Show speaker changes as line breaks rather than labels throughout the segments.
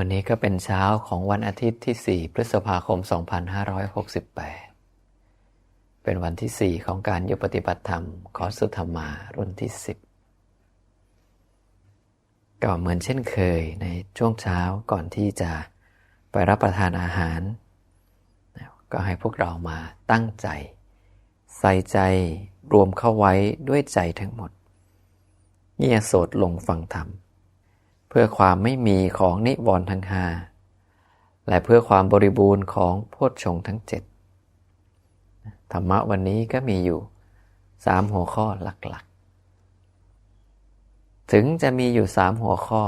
วันนี้ก็เป็นเช้าของวันอาทิตย์ที่ 4 พฤษภาคม 2568 เป็นวันที่ 4 ของการยุปฏิบัติธรรมคอสสุธรรมารุ่นที่ 10 ก็เหมือนเช่นเคยในช่วงเช้าก่อนที่จะไปรับประทานอาหาร ก็ให้พวกเรามาตั้งใจ ใส่ใจรวมเข้าไว้ด้วยใจทั้งหมดเงียโสดลงฟังธรรม เพื่อความไม่มีของนิวรณ์ทั้งห้าและเพื่อความบริบูรณ์ของโพชฌงทั้งเจ็ดธรรมะวันนี้ก็มีอยู่สามหัวข้อหลักๆ ถึงจะมีอยู่สามหัวข้อ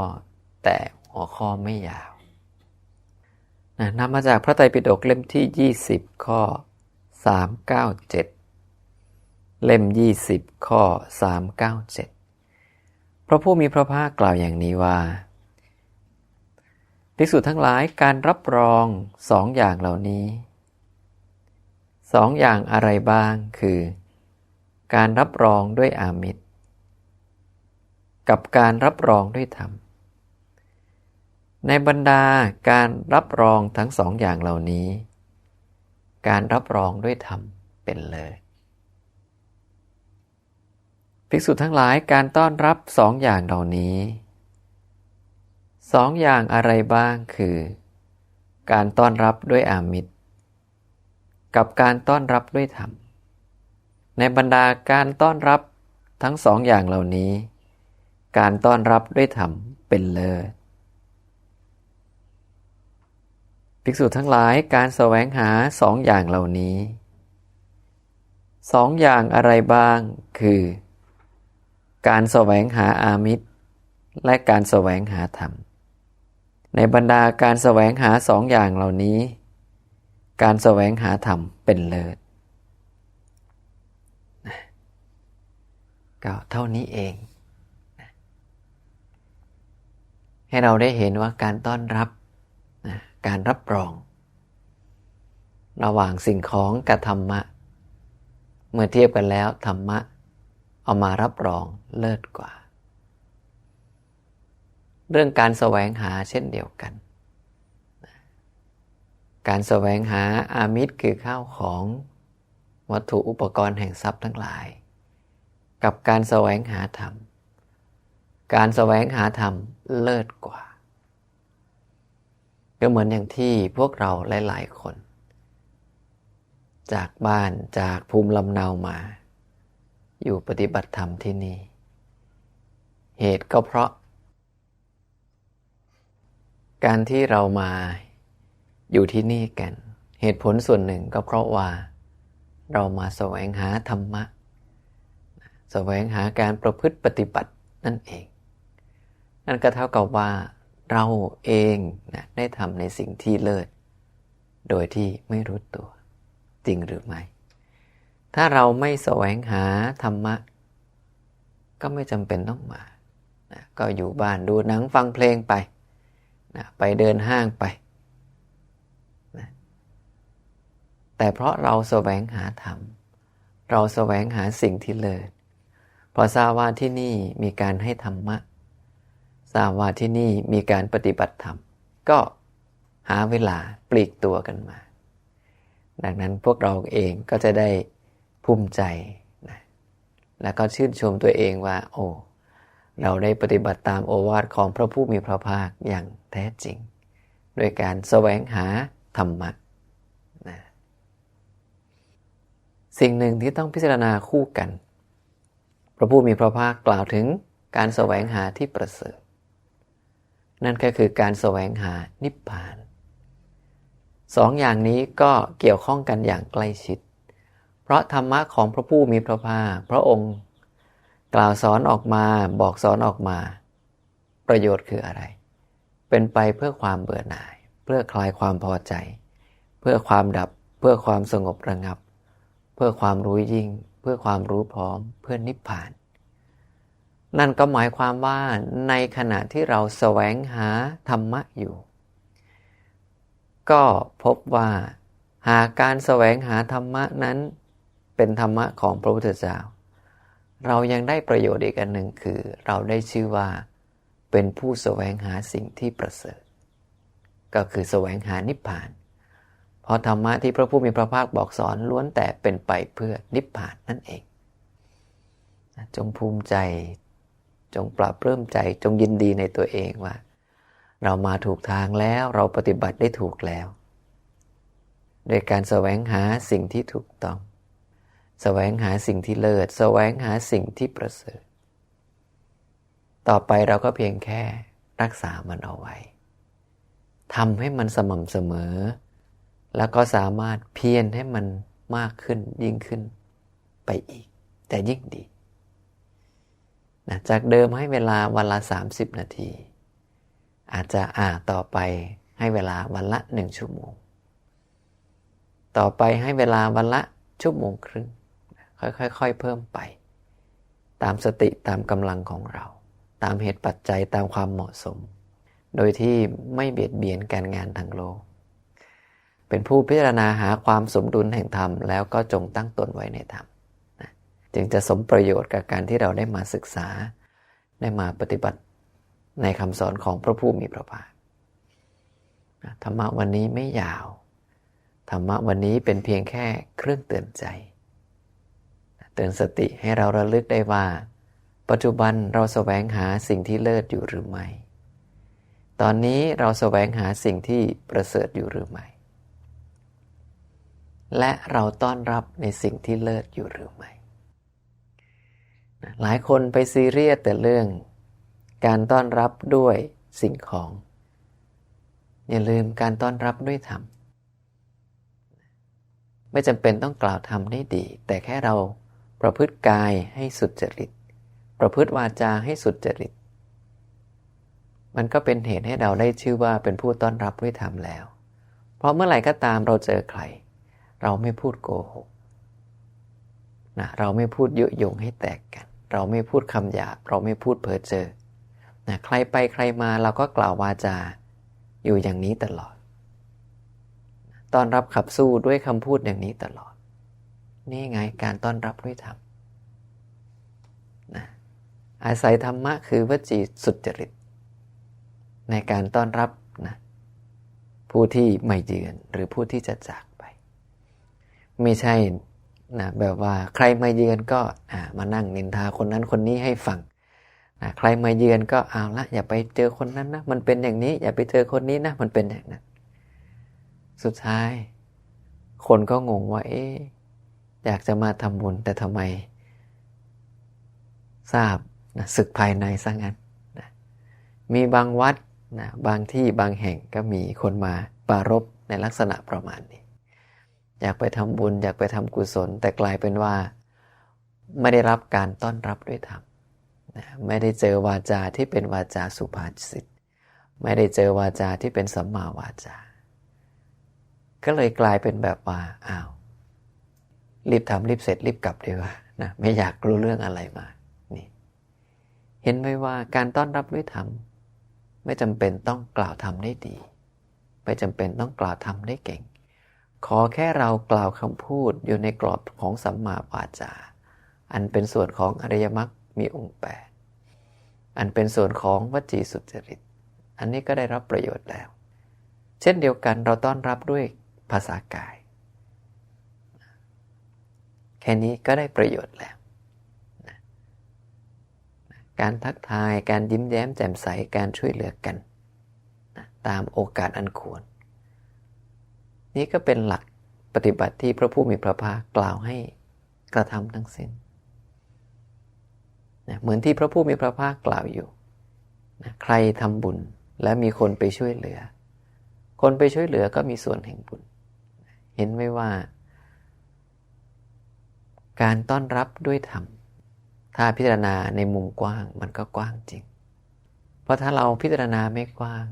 แต่หัวข้อไม่ยาวนำมาจากพระไตรปิฎกเล่มที่ 20 ข้อ 397 เล่ม 20 ข้อ 397 พระผู้มีพระภาคกล่าวอย่างนี้ว่าภิกษุทั้งหลายการรับรองสองอย่างเหล่านี้สองอย่างอะไรบ้างคือ การรับรองด้วยอามิตร กับการรับรองด้วยธรรม ในบรรดาการรับรองทั้งสองอย่างเหล่านี้ การรับรองด้วยธรรมเป็นเลย ภิกษุทั้งหลายการต้อนรับสองอย่างเหล่านี้สองอย่างอะไรบ้างคือ การต้อนรับด้วยอามิตร กับการต้อนรับด้วยธรรม ในบรรดาการต้อนรับทั้งสองอย่างเหล่านี้ การต้อนรับด้วยธรรมเป็นเลิศภิกษุทั้งหลายการแสวงหาสองอย่างเหล่านี้สองอย่างอะไรบ้างคือ การแสวงหาอามิตร และการแสวงหาธรรม ในบรรดาการแสวงหาสองอย่างเหล่านี้ การแสวงหาธรรมเป็นเลิศก็เท่านี้เอง ให้เราได้เห็นว่าการต้อนรับการรับรอง ระหว่างสิ่งของกับธรรมะ เมื่อเทียบกันแล้วธรรมะ เอามารับรองเลิศกว่า เรื่องการแสวงหาเช่นเดียวกัน การแสวงหาอามิตรคือข้าวของวัตถุอุปกรณ์แห่งทรัพย์ทั้งหลาย กับการแสวงหาธรรม การแสวงหาธรรมเลิศกว่า ก็เหมือนอย่างที่พวกเราหลาย ๆ คน จากบ้านจากภูมิลำเนามา อยู่ปฏิบัติธรรมที่นี่ เหตุก็เพราะ การที่เรามาอยู่ที่นี่กัน เหตุผลส่วนหนึ่งก็เพราะว่า เรามาแสวงหาธรรมะ แสวงหาการประพฤติปฏิบัตินั่นเอง นั่นก็เท่ากับว่าเราเองนะได้ทำในสิ่งที่เลิศ โดยที่ไม่รู้ตัว จริงหรือไม่ ถ้าเราไม่แสวงหาธรรมะ ก็ไม่จำเป็นต้องมานะก็อยู่บ้านดูหนังฟังเพลงไปนะไปเดินห้างไปนะแต่เพราะเราแสวงหาธรรม เราแสวงหาสิ่งที่เลิศพอทราบว่าที่นี่มีการให้ธรรมะทราบว่าที่นี่มีการปฏิบัติธรรม ก็หาเวลาปลีกตัวกันมา ดังนั้นพวกเราเองก็จะได้ ภูมิใจนะแล้วก็ชื่นชมตัวเองว่า โอ้เราได้ปฏิบัติตามโอวาทของพระผู้มีพระภาคอย่างแท้จริงโดยการแสวงหาธรรมะนะสิ่งหนึ่งที่ต้องพิจารณาคู่กัน พระผู้มีพระภาคกล่าวถึงการแสวงหาที่ประเสริฐ นั่นก็คือการแสวงหานิพพานสองอย่างนี้ก็เกี่ยวข้องกันอย่างใกล้ชิด ราะธรรมะของพระผู้มีพระภาคพระองค์ กล่าวสอนออกมาบอกสอนออกมา ประโยชน์คืออะไร เป็นไปเพื่อความเบื่อหน่าย เพื่อคลายความพอใจ เพื่อความดับ เพื่อความสงบระงับ เพื่อความรู้ยิ่ง เพื่อความรู้พร้อม เพื่อนิพพาน นั่นก็หมายความว่าในขณะที่เราแสวงหาธรรมะอยู่ ก็พบว่าหากการแสวงหาธรรมะนั้น เป็นธรรมะของพระพุทธเจ้า เรายังได้ประโยชน์อีกอันหนึ่งคือเราได้ชื่อว่า เป็นผู้แสวงหาสิ่งที่ประเสริฐ ก็คือแสวงหานิพพาน เพราะธรรมะที่พระผู้มีพระภาคบอกสอนล้วนแต่เป็นไปเพื่อนิพพานนั่นเอง จงภูมิใจ จงปราบเริ่มใจ จงยินดีในตัวเองว่า เรามาถูกทางแล้วเราปฏิบัติได้ถูกแล้ว โดยการแสวงหาสิ่งที่ถูกต้อง แสวงหาสิ่งที่เลิศแสวงหาสิ่งที่ประเสริฐ ต่อไปเราก็เพียงแค่รักษามันเอาไว้ทำให้มันสม่ำเสมอ แล้วก็สามารถเพียรให้มันมากขึ้นยิ่งขึ้นไปอีก แต่ยิ่งดีนะจากเดิมให้เวลาวันละ 30 นาที อาจจะอ่าต่อไปให้เวลาวันละหนึ่งชั่วโมง ต่อไปให้เวลาวันละชั่วโมงครึ่ง ค่อยๆเพิ่มไป ตามสติตามกำลังของเรา ตามเหตุปัจจัยตามความเหมาะสม โดยที่ไม่เบียดเบียนการงานทางโลก เป็นผู้พิจารณาหาความสมดุลแห่งธรรม แล้วก็จงตั้งตนไว้ในธรรมนะจึงจะสมประโยชน์กับการที่เราได้มาศึกษา ได้มาปฏิบัติในคำสอนของพระผู้มีพระภาคธรรมะวันนี้ไม่ยาว ธรรมะวันนี้เป็นเพียงแค่เครื่องเตือนใจ เตือนสติให้เราระลึกได้ว่า ปัจจุบันเราแสวงหาสิ่งที่เลิศอยู่หรือไม่ ตอนนี้เราแสวงหาสิ่งที่ประเสริฐอยู่หรือไม่ และเราต้อนรับในสิ่งที่เลิศอยู่หรือไม่ หลายคนไปซีเรียสแต่เรื่อง การต้อนรับด้วยสิ่งของ อย่าลืมการต้อนรับด้วยธรรมไม่จำเป็นต้องกล่าวธรรมได้ดี แต่แค่เรา ประพฤติกายให้สุดจริต ประพฤติวาจาให้สุดจริต มันก็เป็นเหตุให้เราได้ชื่อว่าเป็นผู้ต้อนรับด้วยธรรมแล้ว เพราะเมื่อไหร่ก็ตามเราเจอใคร เราไม่พูดโกหกนะเราไม่พูดยุยงให้แตกกัน เราไม่พูดคำหยาบ เราไม่พูดเพ้อเจอนะใครไปใครมาเราก็กล่าววาจาอยู่อย่างนี้ตลอดต้อนรับขับสู้ด้วยคำพูดอย่างนี้ตลอด นี่ไงการต้อนรับด้วยธรรมนะอาศัยธรรมะคือวจีสุจริต ในการต้อนรับนะผู้ที่ไม่เยือนหรือผู้ที่จะจากไป ไม่ใช่นะแบบว่าใครมาเยือนก็มานั่งนินทาคนนั้นคนนี้ให้ฟังนะใครมาเยือนก็เอาละอย่าไปเจอคนนั้นนะมันเป็นอย่างนี้ อย่าไปเจอคนนี้นะมันเป็นอย่างนั้น สุดท้าย คนก็งงว่า เอ๊ อยากจะมาทำบุญแต่ทำไม ทราบนะศึกภายในซะงั้นนะมีบางวัดนะบางที่บางแห่งก็มีคนมาปารบในลักษณะประมาณนี้ อยากไปทำบุญ อยากไปทำกุศล แต่กลายเป็นว่า ไม่ได้รับการต้อนรับด้วยธรรมนะไม่ได้เจอวาจาที่เป็นวาจาสุภาษิตไม่ได้เจอวาจาที่เป็นสัมมาวาจา ก็เลยกลายเป็นแบบว่าอ้าว รีบทำรีบเสร็จรีบกลับดีกว่านะไม่อยากรู้เรื่องอะไรมานี่เห็นไหมว่าการต้อนรับด้วยธรรมไม่จำเป็นต้องกล่าวทำได้ดี ไม่จำเป็นต้องกล่าวทำได้เก่ง ขอแค่เรากล่าวคำพูดอยู่ในกรอบของสัมมาวาจา อันเป็นส่วนของอริยมรรคมีองค์แปดอันเป็นส่วนของวจีสุจริต อันนี้ก็ได้รับประโยชน์แล้ว เช่นเดียวกันเราต้อนรับด้วยภาษากาย แค่นี้ก็ได้ประโยชน์แล้วการทักทายการยิ้มแย้มแจ่มใสการช่วยเหลือกันนะตามโอกาสอันควร นี่ก็เป็นหลักปฏิบัติที่พระผู้มีพระภาคกล่าวให้กระทำทั้งสิ้นนะเหมือนที่พระผู้มีพระภาคกล่าวอยู่นะใครทำบุญและมีคนไปช่วยเหลือ คนไปช่วยเหลือก็มีส่วนแห่งบุญ เห็นไหมว่า การต้อนรับด้วยธรรม ถ้าพิจารณาในมุมกว้างมันก็กว้างจริง เพราะถ้าเราพิจารณาไม่กว้าง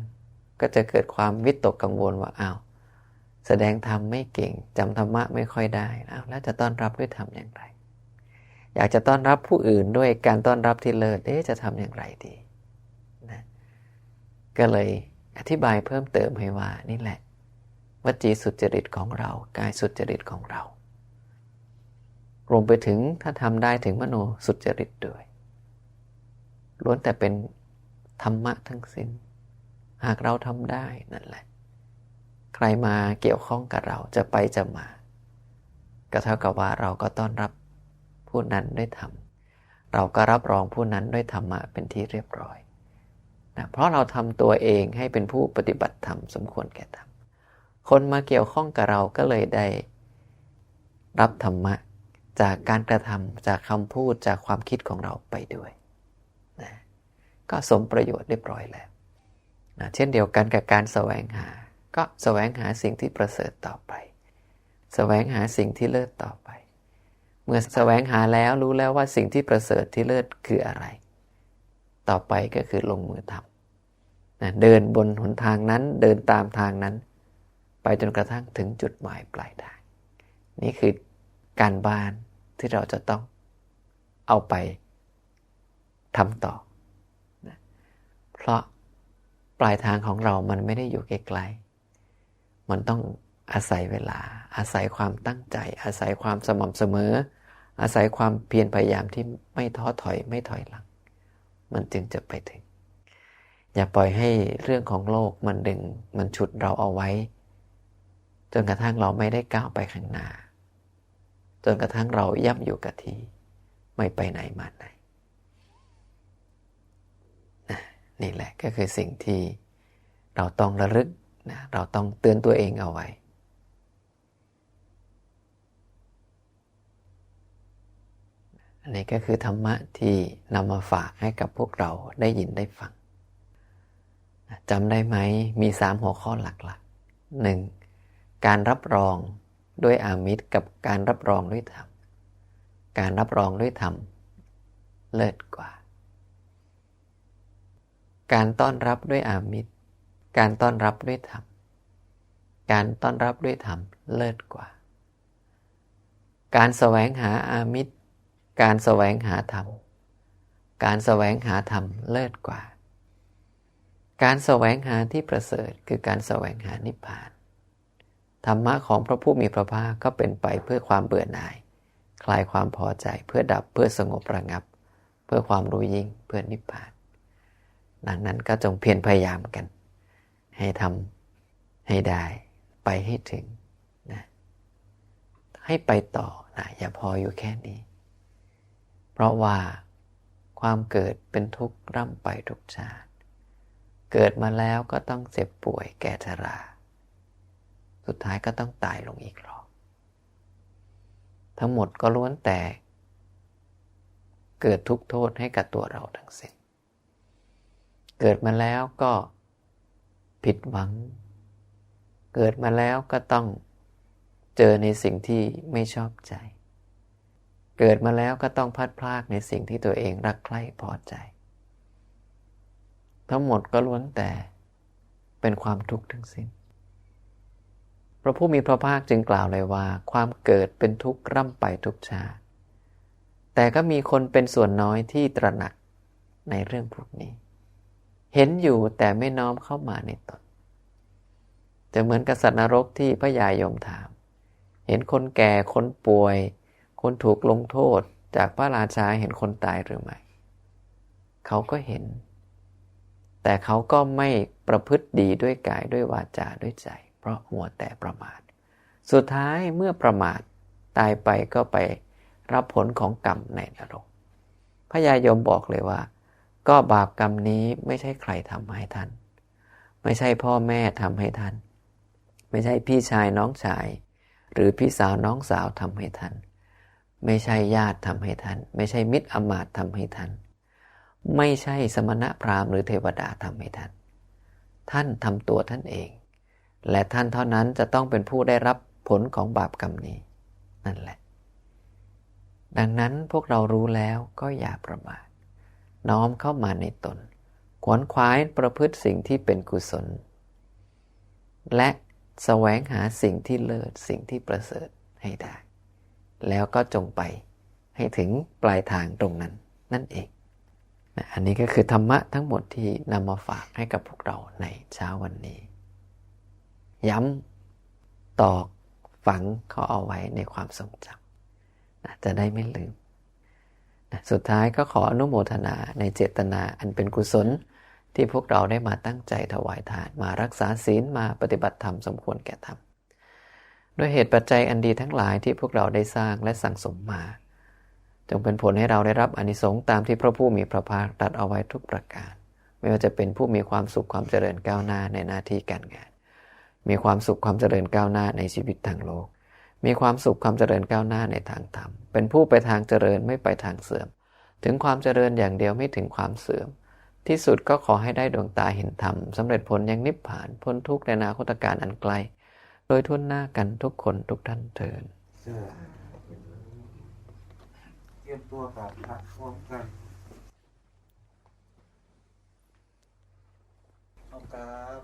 ก็จะเกิดความวิตกกังวลว่าอ้าวแสดงธรรมไม่เก่งจำธรรมะไม่ค่อยได้แล้วแล้วจะต้อนรับด้วยธรรมอย่างไร อยากจะต้อนรับผู้อื่นด้วยการต้อนรับที่เลิศเอ๊จะทำอย่างไรดีนะก็เลยอธิบายเพิ่มเติมให้ว่านี่แหละวจีสุจริตของเรา กายสุจริตของเรา รวมไปถึงถ้าทำได้ถึงมโนสุจริตด้วย ล้วนแต่เป็นธรรมะทั้งสิ้น หากเราทำได้นั่นแหละ ใครมาเกี่ยวข้องกับเราจะไปจะมา ก็เท่ากับว่าเราก็ต้อนรับผู้นั้นด้วยธรรม เราก็รับรองผู้นั้นด้วยธรรมะเป็นที่เรียบร้อยนะเพราะเราทำตัวเองให้เป็นผู้ปฏิบัติธรรมสมควรแก่ธรรม คนมาเกี่ยวข้องกับเราก็เลยได้ รับธรรมะ จากการกระทำจากคำพูดจากความคิดของเราไปด้วยนะก็สมประโยชน์เรียบร้อยแล้วนะเช่นเดียวกันกับการแสวงหา ก็แสวงหาสิ่งที่ประเสริฐต่อไป แสวงหาสิ่งที่เลิศต่อไป เมื่อแสวงหาแล้วรู้แล้วว่าสิ่งที่ประเสริฐที่เลิศคืออะไร ต่อไปก็คือลงมือทำนะเดินบนหนทางนั้นเดินตามทางนั้น ไปจนกระทั่งถึงจุดหมายปลายทาง นี่คือการบ้าน ที่เราจะต้องเอาไปทำต่อนะเพราะปลายทางของเรามันไม่ได้อยู่ไกลๆมันต้องอาศัยเวลา อาศัยความตั้งใจ อาศัยความสม่ำเสมอ อาศัยความเพียรพยายามที่ไม่ท้อถอยไม่ถอยหลัง มันจึงจะไปถึง อย่าปล่อยให้เรื่องของโลกมันดึงมันฉุดเราเอาไว้ จนกระทั่งเราไม่ได้ก้าวไปข้างหน้า นกระทั่งเราย่ำอยู่กับที่ไม่ไปไหนมาไหนนี่แหละก็คือสิ่งที่เราต้องระลึกนะเราต้องเตือนตัวเองเอาไว้ อันนี้ก็คือธรรมะที่นำมาฝากให้กับพวกเราได้ยินได้ฟังจำได้ไหมมีสามหัวข้อหลักๆหนึ่งการรับรอง ด้วยอามิตรกับการรับรองด้วยธรรม การรับรองด้วยธรรม เลิศกว่า การต้อนรับด้วยอามิตร การต้อนรับด้วยธรรม การต้อนรับด้วยธรรม เลิศกว่า การแสวงหาอามิตร การแสวงหาธรรม การแสวงหาธรรม เลิศกว่า การแสวงหาที่ประเสริฐคือการแสวงหานิพพาน ธรรมะของพระผู้มีพระภาคก็เป็นไปเพื่อความเบื่อหน่าย คลายความพอใจเพื่อดับเพื่อสงบระงับ เพื่อความรู้ยิ่งเพื่อนิพพาน ดังนั้นก็จงเพียรพยายามกัน ให้ทำให้ได้ไปให้ถึงนะให้ไปต่อนะอย่าพออยู่แค่นี้ เพราะว่าความเกิดเป็นทุกข์ร่ำไปทุกชาติ เกิดมาแล้วก็ต้องเจ็บป่วยแก่ชรา สุดท้ายก็ต้องตายลงอีกหรอกทั้งหมดก็ล้วนแต่ เกิดทุกโทษให้กับตัวเราทั้งสิ้น เกิดมาแล้วก็ผิดหวัง เกิดมาแล้วก็ต้องเจอในสิ่งที่ไม่ชอบใจ เกิดมาแล้วก็ต้องพัดพลากในสิ่งที่ตัวเองรักใคร่พอใจ ทั้งหมดก็ล้วนแต่เป็นความทุกข์ทั้งสิ้น ระผู้มีพระภาคจึงกล่าวเลยว่า ความเกิดเป็นทุกข์ร่ำไปทุกชาติ แต่ก็มีคนเป็นส่วนน้อยที่ตระหนักในเรื่องพวกนี้ เห็นอยู่แต่ไม่น้อมเข้ามาในตน จะเหมือนกษัตริย์นรกที่พระยายมถาม เห็นคนแก่คนป่วย คนถูกลงโทษจากพระราชาเห็นคนตายหรือไม่ เขาก็เห็น แต่เขาก็ไม่ประพฤติดีด้วยกายด้วยวาจาด้วยใจ ราะมัวแต่ประมาท สุดท้ายเมื่อประมาทตายไปก็ไปรับผลของกรรมในนรก พระยายมบอกเลยว่า ก็บาปกรรมนี้ไม่ใช่ใครทำให้ท่าน ไม่ใช่พ่อแม่ทำให้ท่าน ไม่ใช่พี่ชายน้องชาย หรือพี่สาวน้องสาวทำให้ท่าน ไม่ใช่ญาติทำให้ท่าน ไม่ใช่มิตรอมาตทำให้ท่าน ไม่ใช่สมณะพราหมณ์หรือเทวดาทำให้ท่าน ท่านทำตัวท่านเอง และท่านเท่านั้นจะต้องเป็นผู้ได้รับผลของบาปกรรมนี้ นั่นแหละ ดังนั้นพวกเรารู้แล้วก็อย่าประมาทน้อมเข้ามาในตน ขวนขวายประพฤติสิ่งที่เป็นกุศล และแสวงหาสิ่งที่เลิศสิ่งที่ประเสริฐให้ได้ แล้วก็จงไปให้ถึงปลายทางตรงนั้นนั่นเองอันนี้ก็คือธรรมะทั้งหมดที่นำมาฝากให้กับพวกเราในเช้าวันนี้ ย้ำตอกฝังเขาเอาไว้ในความทรงจำนะจะได้ไม่ลืมนะสุดท้ายก็ขออนุโมทนาในเจตนาอันเป็นกุศล ที่พวกเราได้มาตั้งใจถวายทาน มารักษาศีลมาปฏิบัติธรรมสมควรแก่ธรรมด้วยเหตุปัจจัยอันดีทั้งหลายที่พวกเราได้สร้างและสั่งสมมา จงเป็นผลให้เราได้รับอนิสงส์ตามที่พระผู้มีพระภาคตรัสเอาไว้ทุกประการ ไม่ว่าจะเป็นผู้มีความสุขความเจริญก้าวหน้าในหน้าที่การงาน มีความสุขความเจริญก้าวหน้าในชีวิตทางโลก มีความสุขความเจริญก้าวหน้าในทางธรรม เป็นผู้ไปทางเจริญไม่ไปทางเสื่อม ถึงความเจริญอย่างเดียวไม่ถึงความเสื่อม ที่สุดก็ขอให้ได้ดวงตาเห็นธรรมสำเร็จผลยังนิพพานพ้นทุกข์ในอนาคตการอันไกล โดยทุนหน้ากันทุกคนทุกท่านเถิด
เสื้อเตรียมตัวกับพระพร้อมกันเอากราบ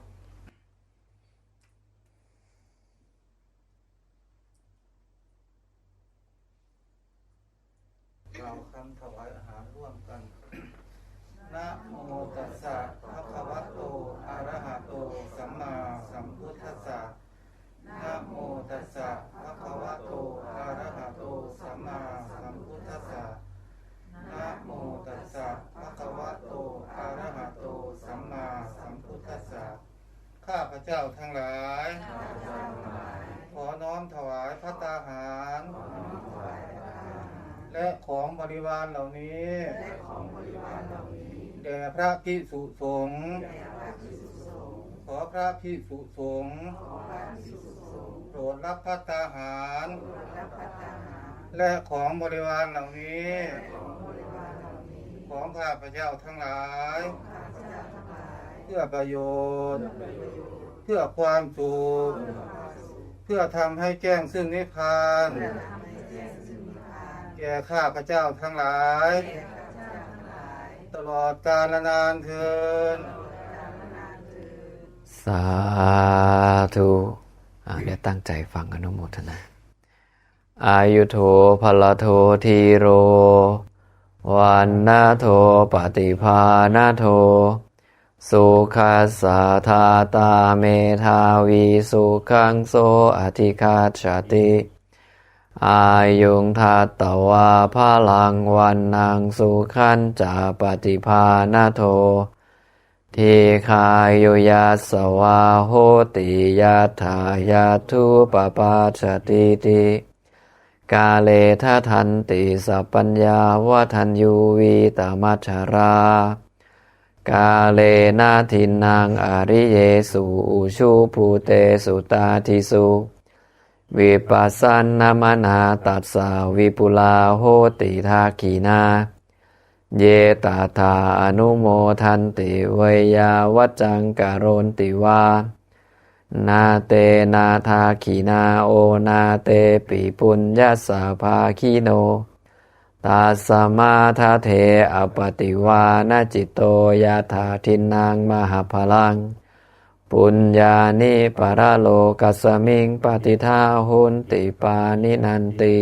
เรา คำถวายอาหารร่วมกันนะโมตัสสะภะคะวะโต อะระหะโต สัมมาสัมพุทธัสสะนะโมตัสสะภะคะวะโต อะระหะโต สัมมาสัมพุทธัสสะนะโมตัสสะภะคะวะโต อะระหะโต สัมมาสัมพุทธัสสะ ข้าพระเจ้าทั้งหลาย ขอน้อมถวายพระตาหาร และของบริวารเหล่านี้แด่พระพิสุสงฆ์ขอพระพิสุสงฆ์โปรดรับพระตาหาร และของบริวารเหล่านี้ ของข้าพระเจ้าทั้งหลาย เพื่อประโยชน์ เพื่อความสุขเพื่อทำให้แจ้งซึ่งนิพพาน แก่ข้าพระเจ้าทั้งหลาย ตลอดกาลนานเทิน
สาธุอ่าเดี๋ยวตั้งใจฟังอนุโมทนา อายุโทพลโททีโร วันนาโทปฏิภาณโท สุขัสสะทาตาเมทาวีสุขังโสอธิคาชติ อายุงทัตวาพาลังวันนางสุขันจาปฏิภาณโท ทีคายุยัสวาโหติยัตถายาทุปปาชติติกาเลทะทันติสัพปัญญาวทันยูวีตมัชรา กาเลนาทินังอริเยสุอุชุภูเตสุตาทิสุ วิปัสสนามนาตัสสาวิปุลาโหติทาขีนา เยตาธาอนุโมทันติเวยาวัจังกโรนติวา นาเตนาทาขีนาโอนาเตปิปุญญาสาภาคีโน ตาสมาทาเทอปติวานาจิตโตยาธาทินางมหาพลัง ปุญญานิปรโลกัสสมิงปฏิทาหุนติปานินันติ